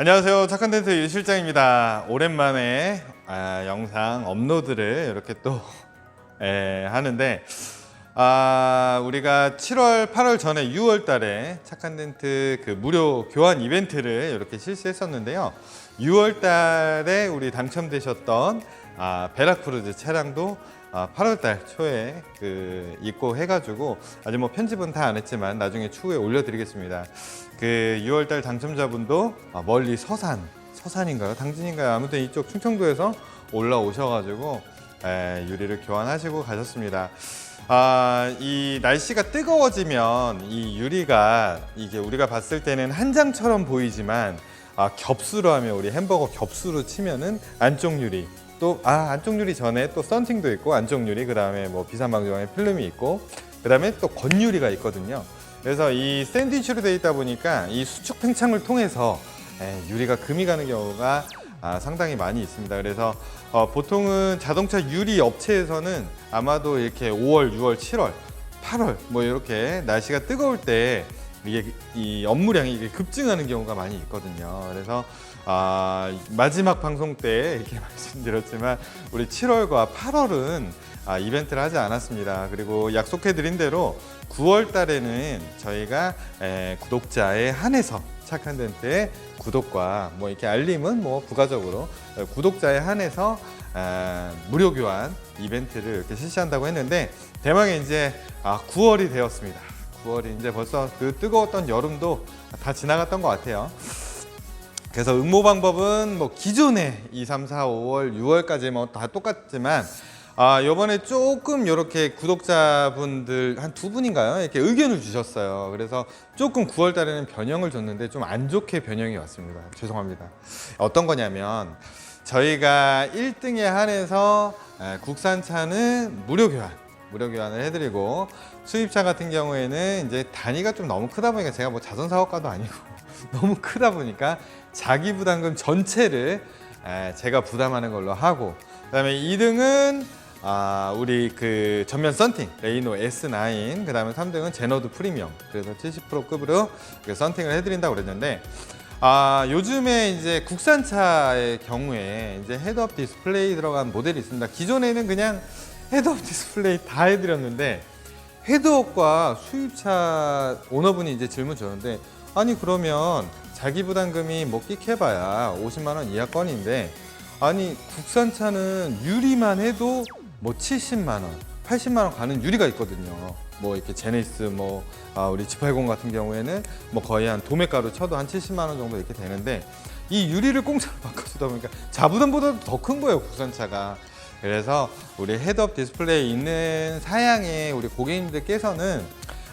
안녕하세요. 착한 텐트 일 실장입니다. 오랜만에 아, 영상 업로드를 이렇게 또 예, 하는데 아, 우리가 7월, 8월 전에 6월 달에 착한 텐트 그 무료 교환 이벤트를 이렇게 실시했었는데요. 6월 달에 우리 당첨되셨던 아, 베라크루즈 차량도 아, 8월 달 초에 그 입고 해가지고 아직 뭐 편집은 다 안 했지만 나중에 추후에 올려드리겠습니다. 그 6월 달 당첨자분도 아, 멀리 서산, 서산인가요? 당진인가요? 아무튼 이쪽 충청도에서 올라오셔가지고 에, 유리를 교환하시고 가셨습니다. 아, 이 날씨가 뜨거워지면 이 유리가 이게 우리가 봤을 때는 한 장처럼 보이지만 아, 겹수로 하면 우리 햄버거 겹수로 치면은 안쪽 유리 또 아 안쪽 유리 전에 또 썬팅도 있고 안쪽 유리 그 다음에 뭐 비산방정의 필름이 있고 그 다음에 또 건유리가 있거든요. 그래서 이 샌드위치로 되어 있다 보니까 이 수축 팽창을 통해서 에, 유리가 금이 가는 경우가 아, 상당히 많이 있습니다. 그래서 어, 보통은 자동차 유리 업체에서는 아마도 이렇게 5월, 6월, 7월, 8월 뭐 이렇게 날씨가 뜨거울 때 이게 이 업무량이 급증하는 경우가 많이 있거든요. 그래서 아, 마지막 방송 때 이렇게 말씀드렸지만 우리 7월과 8월은 아, 이벤트를 하지 않았습니다. 그리고 약속해드린 대로 9월 달에는 저희가 에, 구독자에 한해서 착한 덴트의 구독과 뭐 이렇게 알림은 뭐 부가적으로 에, 구독자에 한해서 아, 무료 교환 이벤트를 이렇게 실시한다고 했는데 대망의 이제 아, 9월이 되었습니다. 9월이 이제 벌써 그 뜨거웠던 여름도 다 지나갔던 것 같아요. 그래서 응모 방법은 뭐 기존에 2, 3, 4, 5월, 6월까지 뭐 다 똑같지만 아, 요번에 조금 이렇게 구독자분들 한 두 분인가요? 이렇게 의견을 주셨어요. 그래서 조금 9월 달에는 변형을 줬는데 좀 안 좋게 변형이 왔습니다. 죄송합니다. 어떤 거냐면 저희가 1등에 한해서 에, 국산차는 무료 교환, 무료 교환을 해드리고 수입차 같은 경우에는 이제 단위가 좀 너무 크다 보니까 제가 뭐 자선 사업가도 아니고 너무 크다 보니까 자기 부담금 전체를 에, 제가 부담하는 걸로 하고 그다음에 2등은 아, 우리 그 전면 썬팅 레이노 S9 그다음에 3등은 제너드 프리미엄 그래서 70% 급으로 그 썬팅을 해드린다고 그랬는데 아 요즘에 이제 국산차의 경우에 이제 헤드업 디스플레이 들어간 모델이 있습니다. 기존에는 그냥 헤드업 디스플레이 다 해드렸는데 헤드업과 수입차 오너분이 이제 질문 주셨는데 아니 그러면 자기 부담금이 뭐 끽해봐야 50만 원 이하 건인데 아니 국산차는 유리만 해도 뭐 70만 원, 80만 원 가는 유리가 있거든요. 뭐 이렇게 제네시스 뭐 아, 우리 G80 같은 경우에는 뭐 거의 한 도매가로 쳐도 한 70만 원 정도 이렇게 되는데 이 유리를 공짜로 바꿔주다 보니까 자부담보다 더 큰 거예요 국산차가. 그래서 우리 헤드업 디스플레이 있는 사양의 우리 고객님들께서는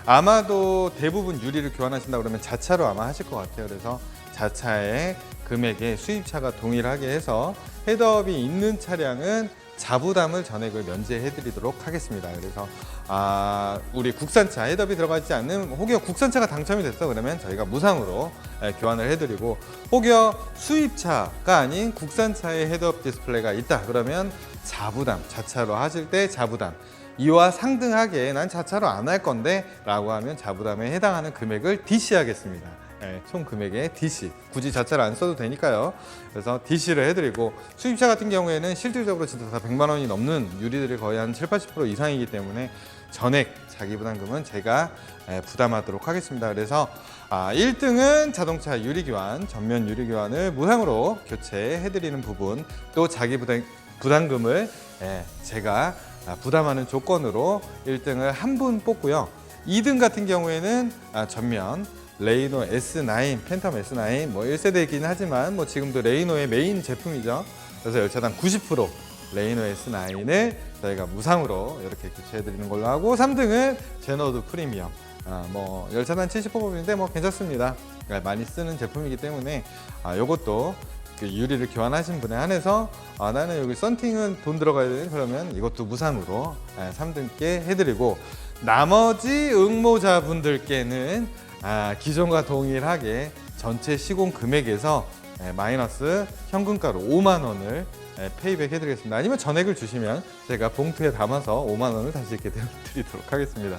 아마도 대부분 유리를 교환하신다 그러면 자차로 아마 하실 것 같아요. 그래서 자차의 금액에 수입차가 동일하게 해서 헤드업이 있는 차량은 자부담을 전액을 면제해 드리도록 하겠습니다. 그래서 아 우리 국산차 헤드업이 들어가지 않는 혹여 국산차가 당첨이 됐어 그러면 저희가 무상으로 예, 교환을 해 드리고 혹여 수입차가 아닌 국산차의 헤드업 디스플레이가 있다 그러면 자부담 자차로 하실 때 자부담 이와 상등하게 난 자차로 안 할 건데 라고 하면 자부담에 해당하는 금액을 DC하겠습니다. 네, 총 금액의 DC. 굳이 자차를 안 써도 되니까요. 그래서 DC를 해드리고 수입차 같은 경우에는 실질적으로 진짜 다 100만 원이 넘는 유리들이 거의 한 7, 80% 이상이기 때문에 전액 자기 부담금은 제가 에, 부담하도록 하겠습니다. 그래서 아, 1등은 자동차 유리 교환, 전면 유리 교환을 무상으로 교체해드리는 부분, 또 자기 부담, 부담금을 예, 제가 아, 부담하는 조건으로 1등을 한 분 뽑고요. 2등 같은 경우에는 아, 전면 레이노 S9, 팬텀 S9 뭐 1세대이긴 하지만 뭐 지금도 레이노의 메인 제품이죠. 그래서 열차당 90% 레이노 S9을 저희가 무상으로 이렇게 교체해 드리는 걸로 하고 3등은 제너드 프리미엄. 아, 뭐 열차당 70%인데 뭐 괜찮습니다. 그러니까 많이 쓰는 제품이기 때문에 아, 요것도 그 유리를 교환하신 분에 한해서 아, 나는 여기 썬팅은 돈 들어가야 되는 그러면 이것도 무상으로 예, 3등께 해드리고 나머지 응모자분들께는 아, 기존과 동일하게 전체 시공 금액에서 예, 마이너스 현금가로 5만 원을 예, 페이백 해드리겠습니다. 아니면 전액을 주시면 제가 봉투에 담아서 5만 원을 다시 이렇게 드리도록 하겠습니다.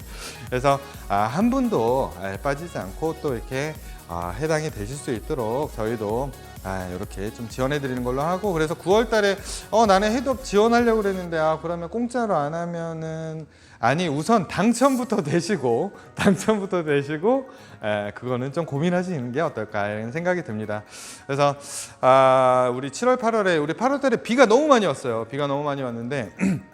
그래서 아, 한 분도 아, 빠지지 않고 또 이렇게 아, 해당이 되실 수 있도록 저희도 아, 이렇게 좀 지원해 드리는 걸로 하고 그래서 9월 달에 어 나는 해독 지원하려고 그랬는데 아 그러면 공짜로 안 하면은 아니 우선 당첨부터 되시고 당첨부터 되시고 에, 그거는 좀 고민하시는 게 어떨까 이런 생각이 듭니다. 그래서 아 우리 7월 8월에 우리 8월 달에 비가 너무 많이 왔어요. 비가 너무 많이 왔는데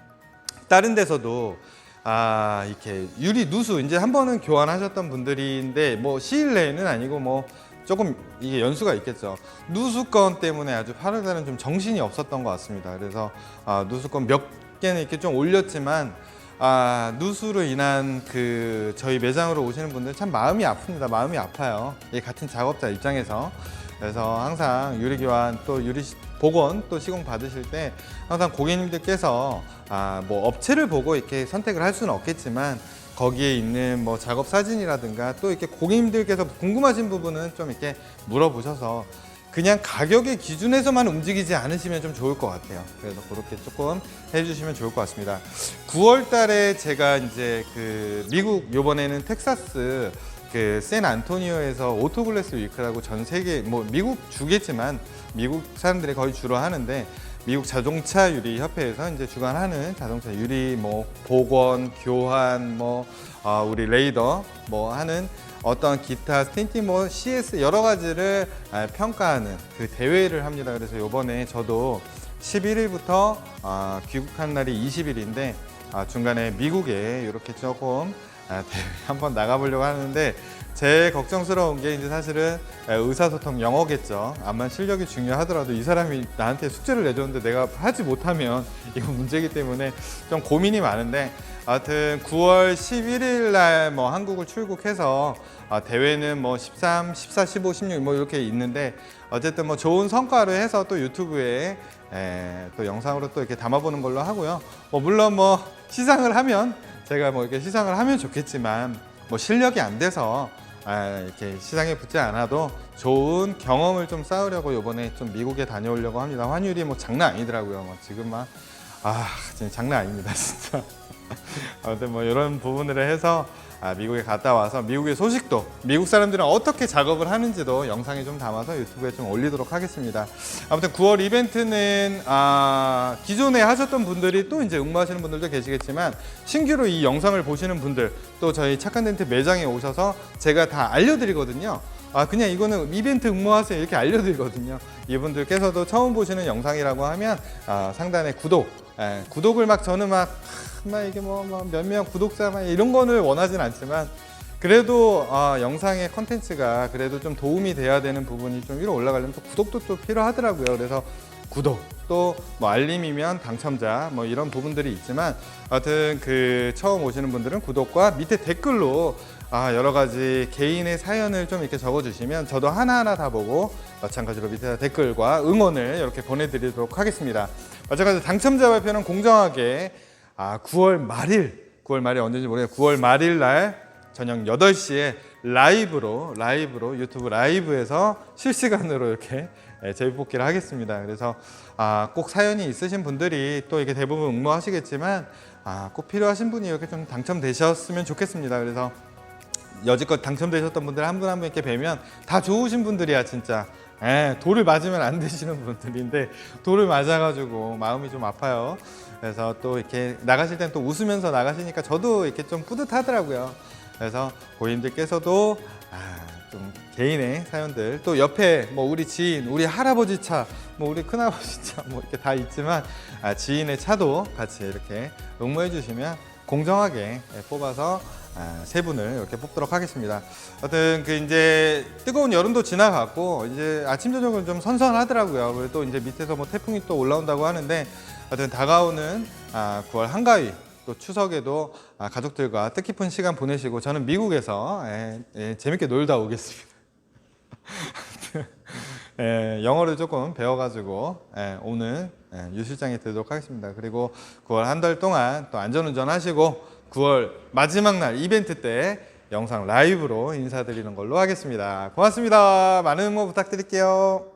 다른 데서도 아 이렇게 유리 누수 이제 한 번은 교환하셨던 분들인데 뭐 시일 내에는 아니고 뭐 조금 이게 연수가 있겠죠. 누수건 때문에 아주 8월 달은 좀 정신이 없었던 것 같습니다. 그래서 아, 누수건 몇 개는 이렇게 좀 올렸지만 아, 누수로 인한 그 저희 매장으로 오시는 분들 참 마음이 아픕니다. 마음이 아파요. 이 같은 작업자 입장에서 그래서 항상 유리 교환 또 유리 시- 복원 또 시공 받으실 때 항상 고객님들께서 아, 뭐 업체를 보고 이렇게 선택을 할 수는 없겠지만 거기에 있는 뭐 작업 사진이라든가 또 이렇게 고객님들께서 궁금하신 부분은 좀 이렇게 물어보셔서 그냥 가격의 기준에서만 움직이지 않으시면 좀 좋을 것 같아요. 그래서 그렇게 조금 해주시면 좋을 것 같습니다. 9월 달에 제가 이제 그 미국 요번에는 텍사스 그샌 안토니오에서 오토글래스 위크라고 전 세계 뭐 미국 주겠지만 미국 사람들이 거의 주로 하는데 미국 자동차 유리 협회에서 이제 주관하는 자동차 유리 뭐 복원, 교환, 뭐 아, 우리 레이더 뭐 하는 어떤 기타 스틴팅 뭐 CS 여러 가지를 아, 평가하는 그 대회를 합니다. 그래서 요번에 저도 11일부터 아, 귀국한 날이 20일인데 아, 중간에 미국에 이렇게 조금 아, 대회 한번 나가보려고 하는데 제 걱정스러운 게 이제 사실은 에, 의사소통 영어겠죠. 암만 실력이 중요하더라도 이 사람이 나한테 숙제를 내줬는데 내가 하지 못하면 이거 문제이기 때문에 좀 고민이 많은데 하여튼 9월 11일 날 뭐 한국을 출국해서 아, 대회는 뭐 13, 14, 15, 16 뭐 이렇게 있는데 어쨌든 뭐 좋은 성과를 해서 또 유튜브에 에, 또 영상으로 또 이렇게 담아보는 걸로 하고요. 뭐 물론 뭐 시상을 하면 제가 뭐 이렇게 시상을 하면 좋겠지만 뭐 실력이 안 돼서 아, 이렇게 시상에 붙지 않아도 좋은 경험을 좀 쌓으려고 이번에 좀 미국에 다녀오려고 합니다. 환율이 뭐 장난 아니더라고요. 뭐 지금 막 아, 진짜 장난 아닙니다, 진짜. 아무튼 뭐 이런 부분들을 해서 아, 미국에 갔다 와서 미국의 소식도 미국 사람들은 어떻게 작업을 하는지도 영상에 좀 담아서 유튜브에 좀 올리도록 하겠습니다. 아무튼 9월 이벤트는 아, 기존에 하셨던 분들이 또 이제 응모하시는 분들도 계시겠지만 신규로 이 영상을 보시는 분들 또 저희 착한 덴트 매장에 오셔서 제가 다 알려드리거든요. 아 그냥 이거는 이벤트 응모하세요 이렇게 알려드리거든요. 이분들께서도 처음 보시는 영상이라고 하면 아, 상단에 구독, 예, 구독을 막 저는 막, 하, 막 이게 뭐몇 명 구독자 막 이런 거를 원하진 않지만 그래도 아, 영상의 컨텐츠가 그래도 좀 도움이 돼야 되는 부분이 좀 위로 올라가려면 또 구독도 또 필요하더라고요. 그래서 구독 또 뭐 알림이면 당첨자 뭐 이런 부분들이 있지만 하여튼 그 처음 오시는 분들은 구독과 밑에 댓글로 아 여러 가지 개인의 사연을 좀 이렇게 적어주시면 저도 하나하나 다 보고 마찬가지로 밑에 댓글과 응원을 이렇게 보내드리도록 하겠습니다. 마찬가지로 당첨자 발표는 공정하게 아 9월 말일 9월 말이 언제인지 모르겠어요. 9월 말일 날 저녁 8시에 라이브로 라이브로 유튜브 라이브에서 실시간으로 이렇게 예, 제비뽑기를 하겠습니다. 그래서 아, 꼭 사연이 있으신 분들이 또 이게 대부분 응모하시겠지만 아, 꼭 필요하신 분이 이렇게 좀 당첨되셨으면 좋겠습니다. 그래서 여지껏 당첨되셨던 분들 한 분 한 분 이렇게 뵈면 다 좋으신 분들이야 진짜. 예, 돌을 맞으면 안 되시는 분들인데 돌을 맞아가지고 마음이 좀 아파요. 그래서 또 이렇게 나가실 땐 또 웃으면서 나가시니까 저도 이렇게 좀 뿌듯하더라고요. 그래서 고객님들께서도 아, 좀 개인의 사연들 또 옆에 뭐 우리 지인, 우리 할아버지 차, 뭐 우리 큰아버지 차 뭐 이렇게 다 있지만 아, 지인의 차도 같이 이렇게 응모해 주시면 공정하게 예, 뽑아서 아, 세 분을 이렇게 뽑도록 하겠습니다. 하여튼 그 이제 뜨거운 여름도 지나갔고 이제 아침 저녁은 좀 선선하더라고요. 그리고 또 이제 밑에서 뭐 태풍이 또 올라온다고 하는데 하여튼 다가오는 아, 9월 한가위 또 추석에도 아, 가족들과 뜻깊은 시간 보내시고 저는 미국에서 예, 예, 재밌게 놀다 오겠습니다. 예, 영어를 조금 배워가지고 예, 오늘 예, 유 실장에 들도록 하겠습니다. 그리고 9월 한 달 동안 또 안전운전 하시고 9월 마지막 날 이벤트 때 영상 라이브로 인사드리는 걸로 하겠습니다. 고맙습니다. 많은 응모 부탁드릴게요.